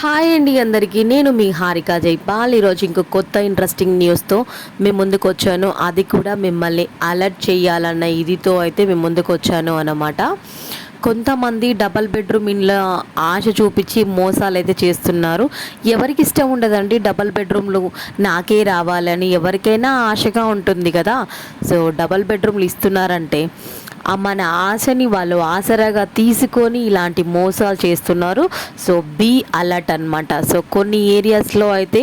Hi అండి అందరికీ. నేను మీ హారిక జైపాల్. ఈరోజు ఇంకో కొత్త ఇంట్రెస్టింగ్ న్యూస్తో మేము ముందుకు వచ్చాను. అది కూడా మిమ్మల్ని అలర్ట్ చేయాలన్న ఇదితో అయితే మేము ముందుకు వచ్చాను అన్నమాట. కొంతమంది డబల్ బెడ్రూమ్ ఇండ్ల ఆశ చూపించి మోసాలు అయితే చేస్తున్నారు. ఎవరికి ఇష్టం ఉండదండి డబల్ బెడ్రూమ్లు నాకే రావాలని? ఎవరికైనా ఆశగా ఉంటుంది కదా. సో డబల్ బెడ్రూమ్లు ఇస్తున్నారంటే మన ఆశని వాళ్ళు ఆసరాగా తీసుకొని ఇలాంటి మోసాలు చేస్తున్నారు. సో బీ అలర్ట్ అనమాట సో కొన్ని ఏరియాస్లో అయితే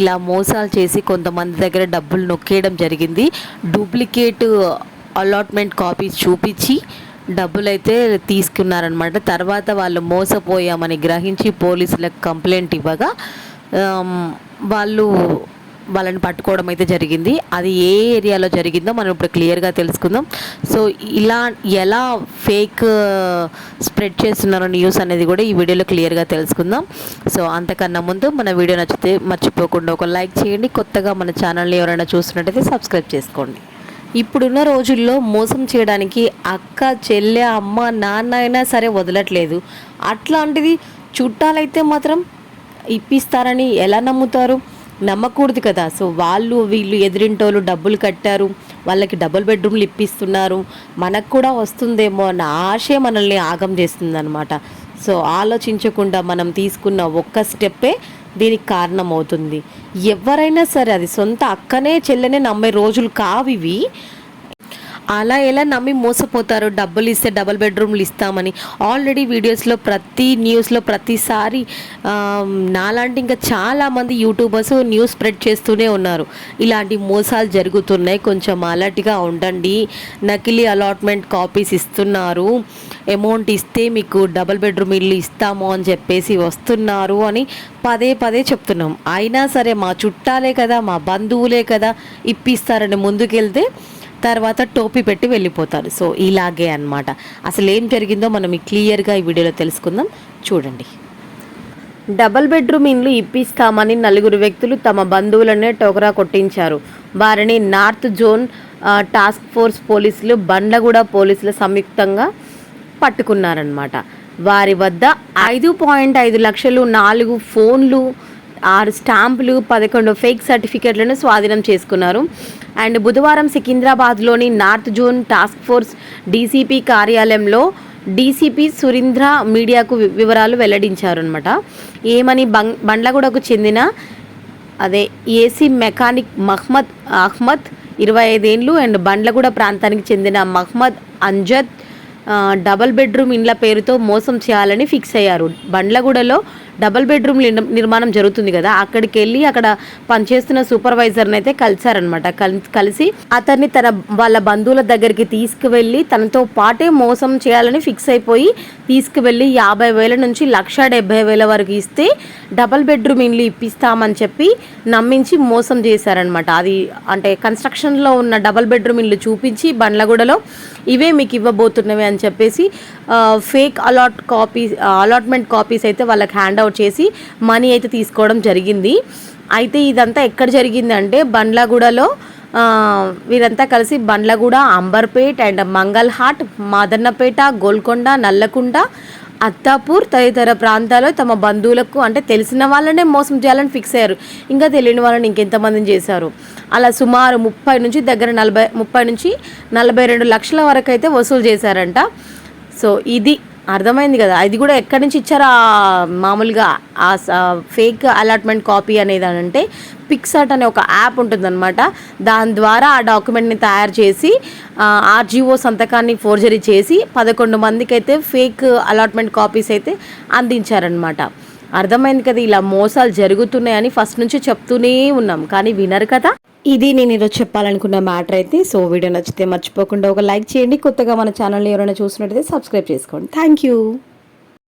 ఇలా మోసాలు చేసి కొంతమంది దగ్గర డబ్బులు నొక్కేయడం జరిగింది. డూప్లికేట్ అలాట్మెంట్ కాపీస్ చూపించి డబ్బులు అయితే తీసుకున్నారనమాట తర్వాత వాళ్ళు మోసపోయామని గ్రహించి పోలీసులకు కంప్లైంట్ ఇవ్వగా వాళ్ళు వాళ్ళని పట్టుకోవడం అయితే జరిగింది. అది ఏ ఏరియాలో జరిగిందో మనం ఇప్పుడు క్లియర్గా తెలుసుకుందాం. సో ఇలా ఎలా ఫేక్ uh, స్ప్రెడ్ చేస్తున్నారో న్యూస్ అనేది కూడా ఈ వీడియోలో క్లియర్గా తెలుసుకుందాం. సో అంతకన్నా ముందు మన వీడియో నచ్చితే మర్చిపోకుండా ఒక లైక్ చేయండి. కొత్తగా మన ఛానల్ని ఎవరైనా చూస్తున్నట్టయితే సబ్స్క్రైబ్ చేసుకోండి. ఇప్పుడున్న రోజుల్లో మోసం చేయడానికి అక్క చెల్లె అమ్మ నాన్న అయినా సరే వదలట్లేదు. అట్లాంటిది చుట్టాలైతే మాత్రం ఇప్పిస్తారని ఎలా నమ్ముతారు? నమ్మకూడదు కదా. సో వాళ్ళు వీళ్ళు ఎదిరింటోళ్ళు డబ్బులు కట్టారు వాళ్ళకి డబుల్ బెడ్రూమ్లు ఇప్పిస్తున్నారు మనకు కూడా వస్తుందేమో అన్న ఆశే మనల్ని ఆగం చేస్తుందన్నమాట. సో ఆలోచించకుండా మనం తీసుకున్న ఒక్క స్టెప్పే దీనికి కారణం అవుతుంది ఎవరైనా సరే అది సొంత అక్కనే చెల్లెనే నమ్మే రోజులు కావివి. అలా ఎలా నమ్మి మోసపోతారు డబ్బులు ఇస్తే డబుల్ బెడ్రూమ్లు ఇస్తామని ఆల్రెడీ వీడియోస్లో ప్రతి న్యూస్లో ప్రతిసారి నాలాంటి ఇంకా చాలామంది యూట్యూబర్స్ న్యూస్ స్ప్రెడ్ చేస్తూనే ఉన్నారు. ఇలాంటి మోసాలు జరుగుతున్నాయి. కొంచెం అలర్ట్గా ఉండండి. నకిలీ అలాట్మెంట్ కాపీస్ ఇస్తున్నారు. అమౌంట్ ఇస్తే మీకు డబుల్ బెడ్రూమ్ ఇల్లు ఇస్తాము అని చెప్పేసి వస్తున్నారు అని పదే పదే చెప్తున్నాం. అయినా సరే మా చుట్టాలే కదా మా బంధువులే కదా ఇప్పిస్తారని ముందుకెళ్తే తర్వాత టోపీ పెట్టి వెళ్ళిపోతారు. సో ఇలాగే అనమాట అసలు ఏం జరిగిందో మనం క్లియర్గా ఈ వీడియోలో తెలుసుకుందాం. చూడండి. డబల్ బెడ్రూమ్ ఇండ్లు ఇప్పిస్తామని నలుగురు వ్యక్తులు తమ బంధువులనే టోకరా కొట్టించారు. వారిని నార్త్ జోన్ టాస్క్ ఫోర్స్ పోలీసులు బండ్లగూడ పోలీసులు సంయుక్తంగా పట్టుకున్నారనమాట వారి వద్ద ఐదు పాయింట్ ఐదు లక్షలు నాలుగు ఫోన్లు ఆరు స్టాంపులు పదకొండు ఫేక్ సర్టిఫికెట్లను స్వాధీనం చేసుకున్నారు. అండ్ బుధవారం సికింద్రాబాద్లోని north zone task force DCP కార్యాలయంలో డీసీపీ సురీంద్ర మీడియాకు వి- వివరాలు వెల్లడించారు అనమాట ఏమని బంగ్ బండ్లగూడకు చెందిన అదే ఏసీ మెకానిక్ మహ్మద్ అహ్మద్ ఇరవై ఐదేండ్లు అండ్ బండ్లగూడ ప్రాంతానికి చెందిన మహ్మద్ అంజద్ డబల్ బెడ్రూమ్ ఇండ్ల పేరుతో మోసం చేయాలని ఫిక్స్ అయ్యారు. బండ్లగూడలో డబల్ బెడ్రూమ్ నిర్మాణం జరుగుతుంది కదా. అక్కడికి వెళ్ళి అక్కడ పనిచేస్తున్న సూపర్వైజర్ని అయితే కలిశారనమాట కలిసి అతన్ని తన వాళ్ళ బంధువుల దగ్గరికి తీసుకువెళ్ళి తనతో పాటే మోసం చేయాలని ఫిక్స్ అయిపోయి తీసుకువెళ్ళి యాభై వేల నుంచి లక్ష డెబ్బై వేల వరకు ఇస్తే డబల్ బెడ్రూమ్ ఇండ్లు ఇప్పిస్తామని చెప్పి నమ్మించి మోసం చేశారనమాట అది అంటే కన్స్ట్రక్షన్లో ఉన్న డబల్ బెడ్రూమ్ ఇల్లు చూపించి బండ్లగూడలో ఇవే మీకు ఇవ్వబోతున్నవి అని చెప్పేసి fake allot copies allotment copies అయితే వాళ్ళకి హ్యాండ్ అవుట్ చేసి మనీ అయితే తీసుకోవడం జరిగింది. అయితే ఇదంతా ఎక్కడ జరిగింది అంటే బండ్లగూడలో వీరంతా కలిసి బండ్లగూడ అంబర్పేట్ అండ్ మంగల్హాట్ మాదన్నపేట గోల్కొండ నల్లకుండ అత్తాపూర్ తదితర ప్రాంతాల్లో తమ బంధువులకు అంటే తెలిసిన వాళ్ళనే మోసం చేయాలని ఫిక్స్ అయ్యారు. ఇంకా తెలియని వాళ్ళని ఇంకెంతమందిని చేశారు? అలా సుమారు ముప్పై నుంచి దగ్గర నలభై ముప్పై నుంచి నలభై రెండు లక్షల వరకు అయితే వసూలు చేశారంట. సో ఇది అర్థమైంది కదా. అది కూడా ఎక్కడి నుంచి ఇచ్చారా మామూలుగా ఆ ఫేక్ అలాట్మెంట్ కాపీ అనేది అని అంటే పిక్సార్ట్ అనే ఒక యాప్ ఉంటుందన్నమాట. దాని ద్వారా ఆ డాక్యుమెంట్ని తయారు చేసి ఆర్జీఓ సంతకాన్ని ఫోర్జరీ చేసి పదకొండు మందికి అయితే ఫేక్ అలాట్మెంట్ కాపీస్ అయితే అందించారనమాట అర్థమైంది కదా ఇలా మోసాలు జరుగుతున్నాయని ఫస్ట్ నుంచి చెప్తూనే ఉన్నాం. కానీ వినరు కదా. ఇది నేను ఈరోజు చెప్పాలనుకున్న మ్యాటర్ అయితే సో వీడియో నచ్చితే మర్చిపోకుండా ఒక లైక్ చేయండి. కొత్తగా మన ఛానల్ని ఎవరైనా చూసినట్టయితే సబ్స్క్రైబ్ చేసుకోండి. Thank you